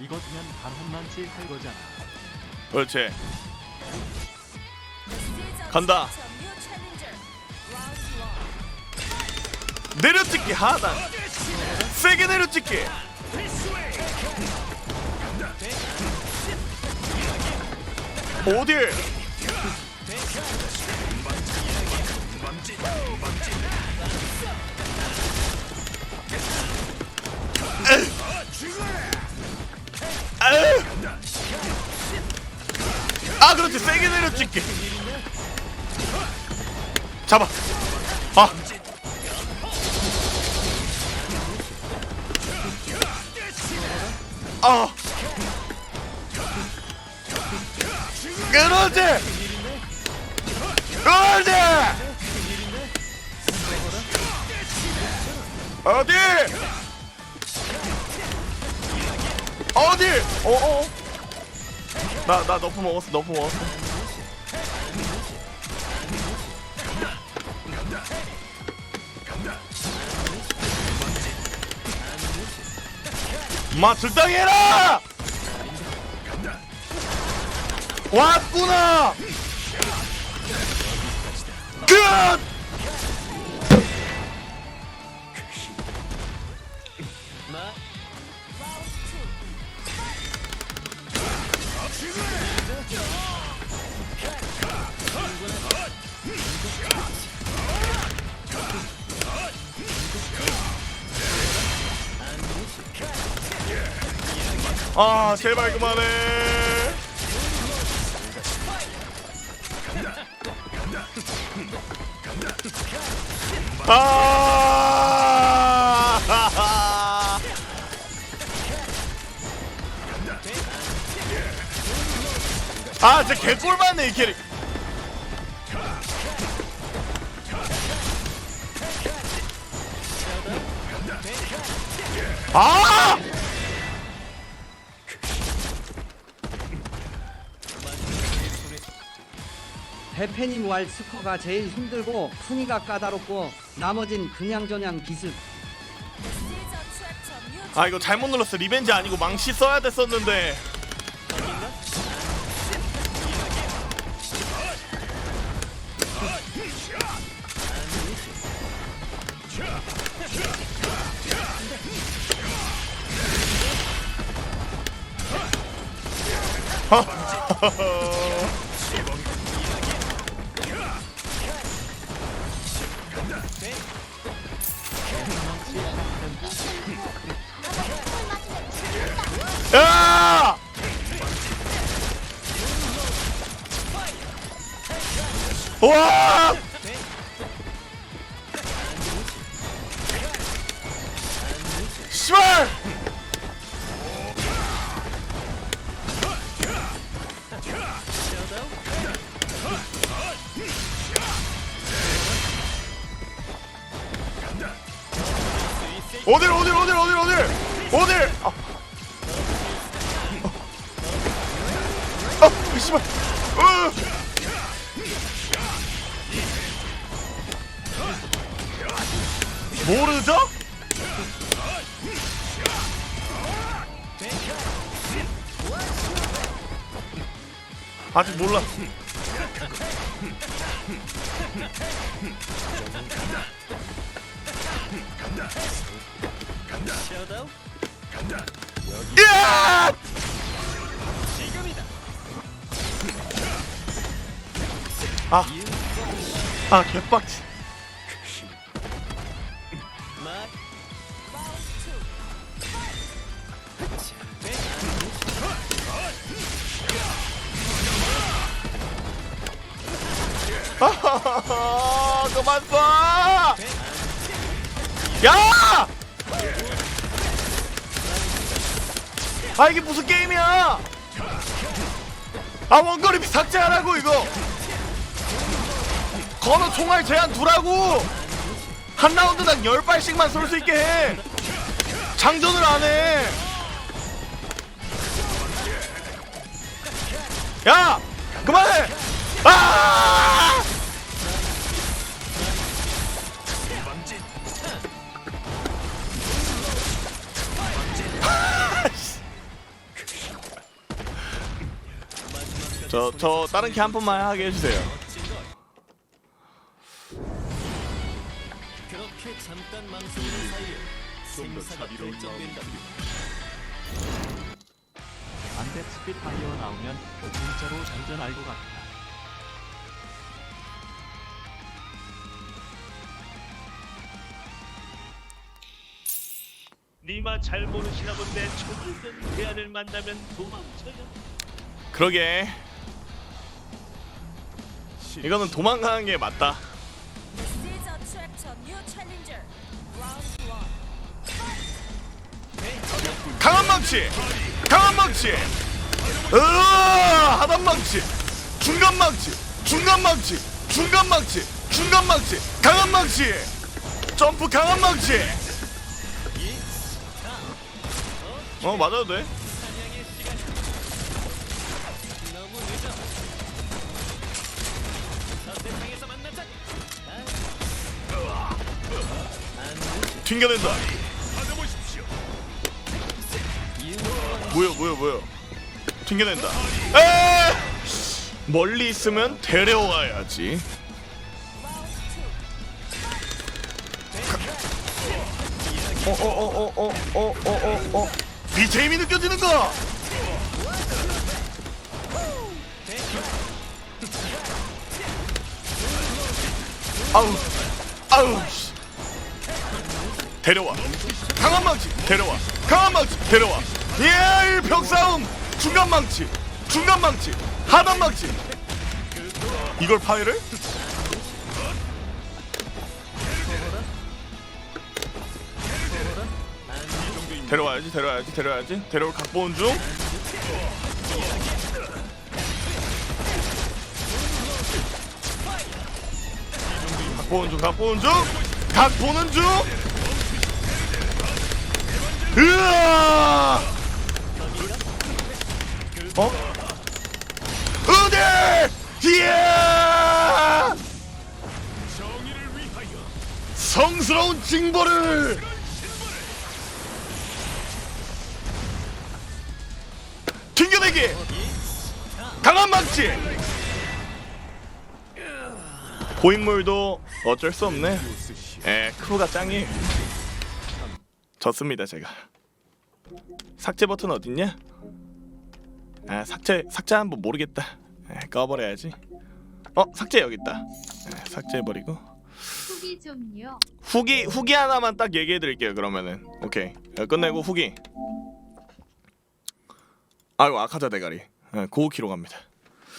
이거 두면 단 한만 칠할 거잖아. 그렇지. 간다. 내려찍기 하단. 세게 내려찍기. 어디? 아 그렇지. 세게 내려 찍게. 잡아. 아. 아. 그렇지. 그렇지. 어디? 어디? 어어. 나, 나 너프 먹었어, 너프 먹었어. 마, 들당해라! 왔구나! 끝! 아 제발 그만해 아 아, 진짜 개꿀맞네, 이 캐릭. 아! 대패니 무할 스커가 제일 힘들고 푼이가 까다롭고 나머진 그냥저냥 기습 아 이거 잘못 눌렀어. 리벤지 아니고 망치 써야 됐었는데. 야! 와! 씨발! 어딜 어딜 어딜 어딜 어딜 어딜 아. 씨발. 어! 모르죠? 아직 몰라. 간다. 간다. 간다. 간다. 간다. 아. 아, 개빡치. 그만 쏴! 야! 아 이게 무슨 게임이야! 아 원거리 삭제하라고 이거! 건우 총알 제한 두라고. 한 라운드당 열 발씩만 쏠 수 있게 해. 장전을 안해. 야 그만해. 아! 저, 저, 다른 게 한 번만 하게 해주세요. 잠깐 망설이는 사이에 생사가 결정된다. 안돼 스피파이어 나오면 진짜로 장전할 것 같다. 니마 잘 모르시나 본데 초보는 대안을 만나면 도망쳐요. 그러게. 이거는 도망가는 게 맞다. 강한 망치, 강한 망치. 하단 망치, 중간 망치, 중간 망치, 중간 망치, 중간 망치, 강한 망치. 점프 강한 망치. 어 맞아도 돼. 튕겨낸다. 뭐야 뭐야 뭐야. 튕겨낸다. 에! 멀리 있으면 데려와야지. Round two. 어어어어어어어어 BJ미 느껴지는 거. 아우 아우 씨. 데려와 강한 망치 데려와 강한 망치 데려와 예 벽싸움 중간 망치 중간 망치 하단 망치. 이걸 파괴를? 데려와야지 데려와야지 데려와야지. 데려올 각본 중. 각본 중 각본 중 각본은 중. 으아 어? 의대 이야! 성스러운 징벌을! 튕겨내기! 강한 망치! 고인물도 어쩔 수 없네. 에 크루가 짱이. 졌습니다 제가. 삭제 버튼 어딨냐 아 삭제 삭제한 번 모르겠다. 에, 꺼버려야지. 어 삭제 여기 있다. 에, 삭제해버리고. 후기 좀요. 후기 후기 하나만 딱 얘기해 드릴게요 그러면은. 오케이. 야, 끝내고 후기. 아이고 아카자 대가리. 예, 고우키로 갑니다